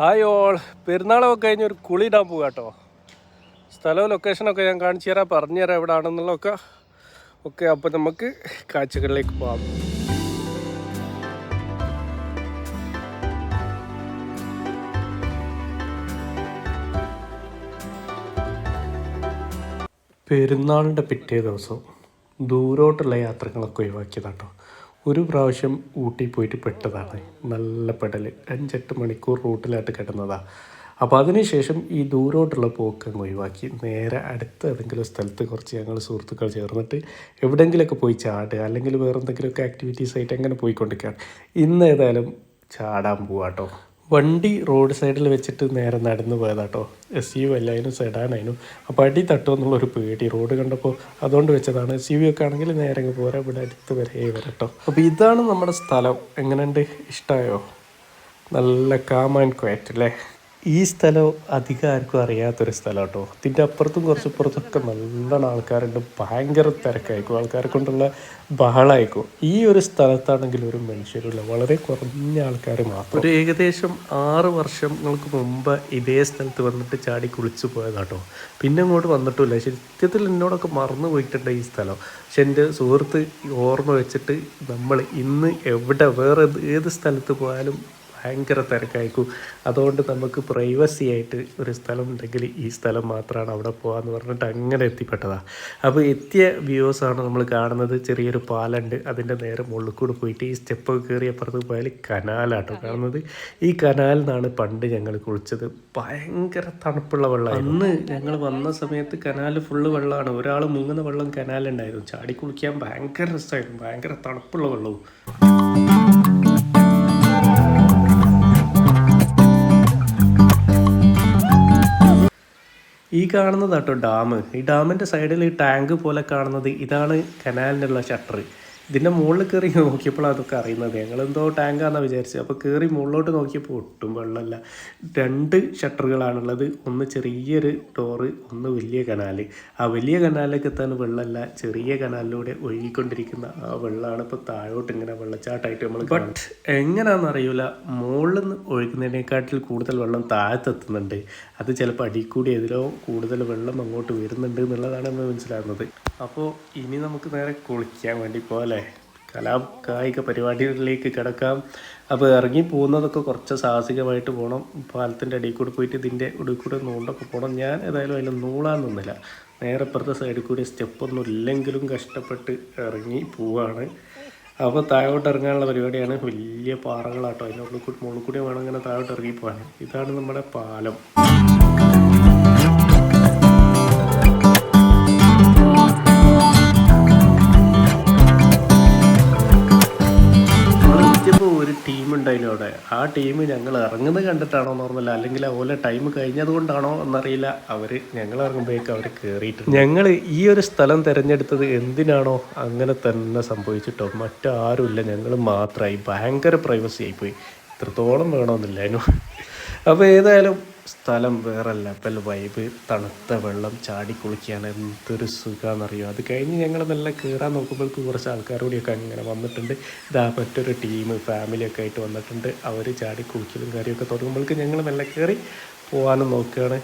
Hi all പെരുന്നാളൊക്കെ കഴിഞ്ഞ് ഒരു കുളി ഇടാൻ പോകാം കേട്ടോ. സ്ഥലവും ലൊക്കേഷനൊക്കെ ഞാൻ കാണിച്ചു തരാം. പറഞ്ഞു തരാം എവിടെ ആണെന്നുള്ളതൊക്കെ ഓക്കെ അപ്പോൾ നമുക്ക് കാഴ്ചകളിലേക്ക് പോകാം പെരുന്നാളിന്റെ പിറ്റേ ദിവസം ദൂരോട്ടുള്ള യാത്രകളൊക്കെ ഒഴിവാക്കിയതാട്ടോ. ഒരു പ്രാവശ്യം ഊട്ടി പോയിട്ട് പെട്ടതാണ്. നല്ല പെടൽ അഞ്ചെട്ട് മണിക്കൂർ റൂട്ടിലായിട്ട് കിടന്നതാണ് അപ്പോൾ അതിനുശേഷം ഈ ദൂരോട്ടുള്ള പോക്ക് അങ്ങ് ഒഴിവാക്കി. നേരെ അടുത്ത ഏതെങ്കിലും സ്ഥലത്ത് കുറച്ച് ഞങ്ങൾ സുഹൃത്തുക്കൾ ചേർന്നിട്ട് എവിടെയെങ്കിലുമൊക്കെ പോയി ചാടുക അല്ലെങ്കിൽ വേറെ എന്തെങ്കിലുമൊക്കെ ആക്ടിവിറ്റീസ് ആയിട്ട് അങ്ങനെ പോയിക്കൊണ്ടിരിക്കുകയാണ്. ഇന്ന് ഏതായാലും ചാടാൻ പോവാട്ടോ. വണ്ടി റോഡ് സൈഡിൽ വെച്ചിട്ട് നേരെ നടന്നു പോയതാട്ടോ. എസ് യു അല്ലായാലും സെഡാനായിരുന്നു അപ്പോൾ അടി തട്ടോ എന്നുള്ളൊരു പേടി. റോഡ് കണ്ടപ്പോൾ അതുകൊണ്ട് വെച്ചതാണ്. എസ് യു ഒക്കെ ആണെങ്കിൽ നേരെ അങ്ങ് പോരാ. ഇവിടെ അടുത്ത് വരെ വരട്ടോ. അപ്പോൾ ഇതാണ് നമ്മുടെ സ്ഥലം. എങ്ങനെയുണ്ട്? ഇഷ്ടമായോ നല്ല കാം ആൻഡ് ക്വയറ്റ് അല്ലേ? ഈ സ്ഥലം അധികം ആർക്കും അറിയാത്തൊരു സ്ഥലം കേട്ടോ ഇതിന്റെ അപ്പുറത്തും കുറച്ച് ഇപ്പുറത്തൊക്കെ നല്ലോണം ആൾക്കാരുണ്ട്. ഭയങ്കര തിരക്കായിരിക്കും. ആൾക്കാരെ കൊണ്ടുള്ള ബഹളമായിരിക്കും ഈ ഒരു സ്ഥലത്താണെങ്കിൽ ഒരു മനുഷ്യരില്ല വളരെ കുറഞ്ഞ ആൾക്കാർ മാത്രം. ഒരു ഏകദേശം ആറ് വർഷങ്ങൾക്ക് മുമ്പ് ഇതേ സ്ഥലത്ത് വന്നിട്ട് ചാടി കുളിച്ചു പോയതാട്ടോ. പിന്നെ അങ്ങോട്ട് വന്നിട്ടില്ല ശരിക്കത്തിൽ എന്നോടൊക്കെ മറന്നു പോയിട്ടുണ്ട് ഈ സ്ഥലം. പക്ഷെ എന്റെ സുഹൃത്ത് ഓർമ്മ വെച്ചിട്ട് നമ്മൾ ഇന്ന് എവിടെ വേറെ ഏത് സ്ഥലത്ത് പോയാലും ഭയങ്കര തിരക്കായിരിക്കും. അതുകൊണ്ട് നമുക്ക് പ്രൈവസി ആയിട്ട് ഒരു സ്ഥലം ഉണ്ടെങ്കിൽ ഈ സ്ഥലം മാത്രമാണ് അവിടെ പോകാമെന്ന് പറഞ്ഞിട്ട് അങ്ങനെ എത്തിപ്പെട്ടതാണ് അപ്പോൾ എത്തിയ വ്യൂസാണ് നമ്മൾ കാണുന്നത്. ചെറിയൊരു പാലുണ്ട്. അതിന്റെ നേരെ മുകളിൽ കൂടെ പോയിട്ട് ഈ സ്റ്റെപ്പ് കയറി അപ്പുറത്ത് പോയാൽ കനാലാട്ടോ. കാണുന്നത് ഈ കനാലിൽ നിന്നാണ് പണ്ട് ഞങ്ങൾ കുളിച്ചത്. ഭയങ്കര തണുപ്പുള്ള വെള്ളം അന്ന് ഞങ്ങൾ വന്ന സമയത്ത് കനാല് ഫുള്ള് വെള്ളമാണ് ഒരാൾ മുങ്ങുന്ന വെള്ളം കനാലുണ്ടായിരുന്നു ചാടി കുളിക്കാൻ ഭയങ്കര രസമായിരുന്നു ഭയങ്കര തണുപ്പുള്ള വെള്ളവും. ഈ കാണുന്നത് ഡാം. ഈ ഡാമിന്റെ സൈഡിൽ ടാങ്ക് പോലെ കാണുന്നത് ഇതാണ് കനാലിനുള്ള ഷട്ടർ ഇതിന്റെ മുകളിൽ കയറി നോക്കിയപ്പോൾ അതൊക്കെ അറിയുന്നത്. ഞങ്ങളെന്തോ ടാങ്കാണെന്നാണ് വിചാരിച്ചത്. അപ്പോൾ കയറി മുകളിലോട്ട് നോക്കിയപ്പോൾ ഒട്ടും വെള്ളമല്ല. രണ്ട് ഷട്ടറുകളാണുള്ളത് ഒന്ന് ചെറിയൊരു ഡോറ് ഒന്ന് വലിയ കനാൽ ആ വലിയ കനാലിലേക്ക് എത്താൻ വെള്ളമല്ല. ചെറിയ കനാലിലൂടെ ഒഴുകിക്കൊണ്ടിരിക്കുന്ന ആ വെള്ളമാണ് ഇപ്പോൾ താഴോട്ട് ഇങ്ങനെ വെള്ളച്ചാട്ടമായിട്ട് നമ്മൾ ബട്ട് എങ്ങനെയാണെന്ന് അറിയില്ല മുകളിൽ നിന്ന് ഒഴുകുന്നതിനേക്കാട്ടിൽ കൂടുതൽ വെള്ളം താഴത്തെത്തുന്നുണ്ട് അത് ചിലപ്പോൾ അടിക്കൂടി എതിലോ കൂടുതൽ വെള്ളം അങ്ങോട്ട് വരുന്നുണ്ട് എന്നുള്ളതാണ് നമ്മൾ മനസ്സിലാകുന്നത് അപ്പോൾ ഇനി നമുക്ക് നേരെ കുളിക്കാൻ വേണ്ടി പോലെ കലാ കായിക പരിപാടികളിലേക്ക് കിടക്കാം. അപ്പോൾ ഇറങ്ങി പോകുന്നതൊക്കെ കുറച്ച് സാഹസികമായിട്ട് പോകണം പാലത്തിന്റെ അടിയിൽ കൂടി പോയിട്ട് ഇതിന്റെ ഉടി കൂടെ നൂണ്ടൊക്കെ പോകണം ഞാൻ ഏതായാലും അതിൽ നൂളാൻ നിന്നില്ല. നേരെ ഇപ്പുറത്തെ സൈഡിൽ കൂടി സ്റ്റെപ്പൊന്നും ഇല്ലെങ്കിലും കഷ്ടപ്പെട്ട് ഇറങ്ങി പോവാണ്. അപ്പോൾ താഴോട്ട് ഇറങ്ങാനുള്ള പരിപാടിയാണ് വലിയ പാറകളാട്ടോ. അതിന്റെ ഉള്ളിൽ കൂടി മുകളിൽ കൂടി വേണം ഇങ്ങനെ താഴോട്ട് ഇറങ്ങി പോകാൻ ഇതാണ് നമ്മുടെ പാലം. ടീം അവിടെ. ആ ടീം ഞങ്ങൾ ഇറങ്ങുന്നത് കണ്ടിട്ടാണോ എന്ന് ഓർമ്മയില്ല. അല്ലെങ്കിൽ അതുപോലെ ടൈം കഴിഞ്ഞത് കൊണ്ടാണോ എന്നറിയില്ല. അവർ ഞങ്ങൾ ഇറങ്ങുമ്പോഴേക്കും അവർ കയറിയിട്ടുണ്ട് ഞങ്ങൾ ഈ ഒരു സ്ഥലം തിരഞ്ഞെടുത്തത് എന്തിനാണോ അങ്ങനെ തന്നെ സംഭവിച്ചിട്ടോ? മറ്റാരുമില്ല. ഞങ്ങൾ മാത്രമായി. ഭയങ്കര പ്രൈവസി ആയിപ്പോയി. ഇത്രത്തോളം വേണമെന്നില്ല അതിനു. അപ്പോൾ ഏതായാലും സ്ഥലം വേറെ ലെവൽ വൈബ് തണുത്ത വെള്ളം ചാടി കുളിക്കാൻ എന്തൊരു സുഖമാണെന്നറിയോ അത് കഴിഞ്ഞ് ഞങ്ങൾ നല്ല കയറാൻ നോക്കുമ്പോഴേക്ക് കുറച്ച് ആൾക്കാരോടെയൊക്കെ അങ്ങനെ വന്നിട്ടുണ്ട്. ഇതാ മറ്റൊരു ടീം ഫാമിലിയൊക്കെ ആയിട്ട് വന്നിട്ടുണ്ട്. അവർ ചാടി കുളിക്കലും കാര്യമൊക്കെ തുടങ്ങുമ്പോഴേക്ക് ഞങ്ങൾ നല്ല കയറി പോകാനും നോക്കുകയാണ്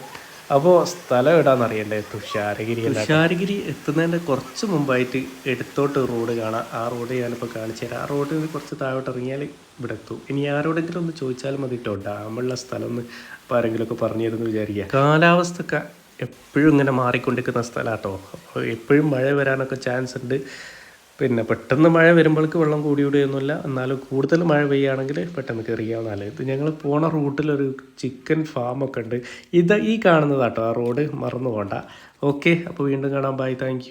അപ്പോൾ സ്ഥലം എവിടാന്ന് അറിയണ്ടേ തുഷാരഗിരി തുഷാരഗിരി എത്തുന്നതിന്റെ കുറച്ച് മുമ്പായിട്ട് എടുത്തോട്ട് റോഡ് കാണാം. ആ റോഡ് ഞാനിപ്പോൾ കാണിച്ചു തരാം. ആ റോഡിൽ നിന്ന് കുറച്ച് താഴോട്ട് ഇറങ്ങിയാൽ ഇവിടെ എത്തും. ഇനി ആരോടെങ്കിലും ഒന്ന് ചോദിച്ചാൽ മതി കേട്ടോ ഡാമുള്ള സ്ഥലം ഒന്ന് ഇപ്പോൾ ആരെങ്കിലുമൊക്കെ പറഞ്ഞു തരുമെന്ന് വിചാരിക്കുക. കാലാവസ്ഥ എപ്പോഴും ഇങ്ങനെ മാറിക്കൊണ്ടിരിക്കുന്ന സ്ഥലമാട്ടോ അപ്പോൾ എപ്പോഴും മഴ വരാനൊക്കെ ചാൻസ് ഉണ്ട്. പിന്നെ പെട്ടെന്ന് മഴ വരുമ്പോഴേക്ക് വെള്ളം കൂടി കൂടിയൊന്നുമില്ല എന്നാലും കൂടുതൽ മഴ പെയ്യുകയാണെങ്കിൽ പെട്ടെന്ന് കയറിയാവുന്നതല്ലേ ഇത് ഞങ്ങൾ പോണ റൂട്ടിലൊരു ചിക്കൻ ഫാമൊക്കെ ഉണ്ട് ഇത് ഈ കാണുന്നതാട്ടോ ആ റോഡ്. മറന്നു പോകണ്ട ഓക്കെ അപ്പോൾ വീണ്ടും കാണാം. ബൈ. താങ്ക്